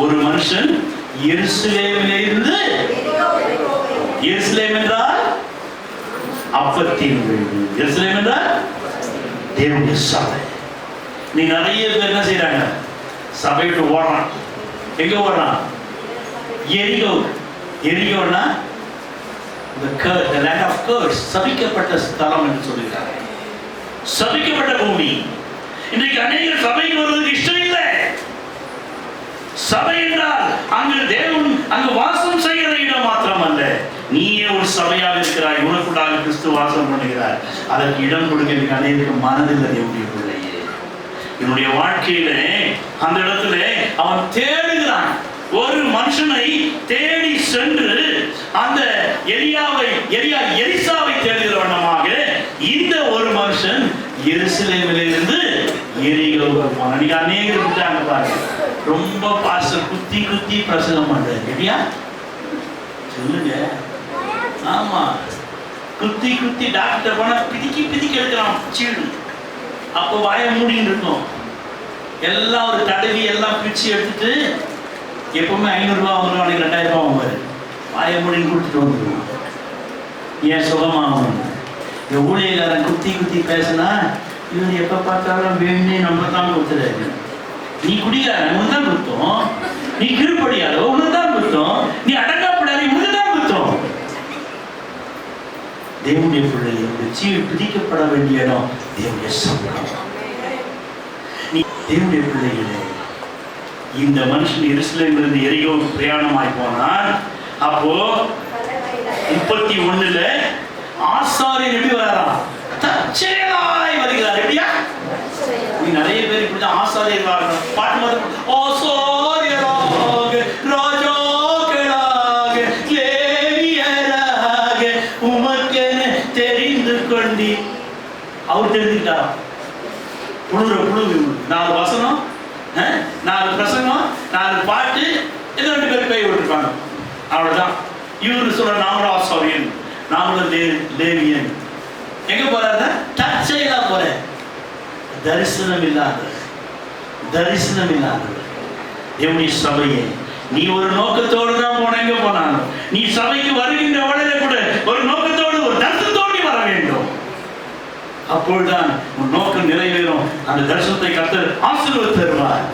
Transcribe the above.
ஒரு மனுஷன் எருசலேமிலிருந்து எருசலேம் என்றால் அப்பத்தின் வீடு. எருசலேம் என்றால் தேவனுடைய சபை. நீ நிறைய பேர் என்ன செய்யறாங்க சபை விட்டு ஓடுறான் எங்க ஓடுறான் எரியோ எரியோனா the cur- the சபிக்கப்பட்ட ஸ்தலம் என்று சொல்லுகிறார் சபிக்கப்பட்ட பூமி. இன்றைக்கு அநேக சபைக்கு வருவதற்கு சபை என்றால் அங்கு தேவன் அங்கு வாசம் செய்கிற இடம் மாத்திரம் அல்ல நீயே ஒரு சபையாக இருக்கிறாய் உனக்குள்ளாக கிறிஸ்து வாசம் பண்ணுகிறார். அதற்கு இடம் கொடுக்க எனக்கு அநேகருக்கு மனதில் தேவனுடைய பிள்ளையே. என்னுடைய வாழ்க்கையில அந்த இடத்துல அவன் தேடுகிறான். ஒரு மனுஷனை தேடி சென்று அந்த எரியாவை எரியா எரிசாவை தேடுகிற வண்ணமாக இந்த ஒரு மனுஷன் எருசலேமிலிருந்து எரிகோவுக்கு போனான். இன்னைக்கு அநேகர் பாருங்க. ரொம்ப பாஸ்டர் குத்தி குத்தி பிரசங்கம் பண்றாரு. இல்லையா? சொல்லுங்க. ஆமா. குத்தி குத்தி டாக்டர் போனா பிதிக்கி பிதிக்கி எடுக்கிறான் சீடு. அப்போ வாயை மூடின்னு இருக்கும் எல்லாம் ஒரு தடவி எல்லாம் பிரிச்சு எடுத்துட்டு எப்பவுமே ஐநூறுரூவா வாங்குறோம் அன்னைக்கு ரெண்டாயிரம் ரூபா வாங்குவாரு. வாயை மூடின்னு கொடுத்துட்டு வந்துடுவோம் ஏன் சுகமாகும் இந்த ஊழியக்காரன் குத்தி குத்தி பேசினா இவன் எப்போ பார்த்தாலும் வேணும்னே நம்ம தான் கொடுத்துறாரு. நீ குடிக்கார உனக்கு தான் குத்தம். நீ கீழ்ப்படியாத உனக்கு தான் குத்தம். நீ அடங்கப்படாத உனக்கு தான் குத்தம். தேவனுடைய பிள்ளையை ஜீவி பிடிக்கப்பட வேண்டிய இடம் தேவனுடைய சம்பளம் நீ தேவனுடைய பிள்ளைகளே இந்த மனுஷன் எருசலேமிலிருந்து எரியோ பிரயாணமாய் போனார் அப்போ முப்பத்தி ஒண்ணுல ஆசாரியன் எப்படி வரான் தற்செயலாய் வருகிறார் எப்படியா நீ நிறைய பேர் இப்படிதான் பாட்டு மாதிரி ஆசாரியராக ராஜாக்களாக லேவியராக உமக்கென தெரிந்து கொண்டி அவர் தெரிஞ்சுக்கிட்டாராம் புழுற புழு நாலு வசனம் நாலு பிரசங்கம் நாலு பாட்டு ஏதோ ரெண்டு பேர் விட்டுருப்பாங்க. இவரு சொல்ற ஆசாரியன் லேவியன். எங்க தற்செயலா போற தரிசனம் இல்லாத தரிசனம் இல்லாத தேவனுடைய சபையே நீ ஒரு நோக்கத்தோடு தான் போனங்க போனாலும். நீ சபைக்கு வருகின்ற உடனே கூட ஒரு நோக்கத்தோடு ஒரு தரிசனத்தோடு நீ வர வேண்டும். அப்பொழுதுதான் உன் நோக்கம் நிறைவேறும். அந்த தரிசனத்தை கர்த்தர் ஆசீர்வதி தருவார்.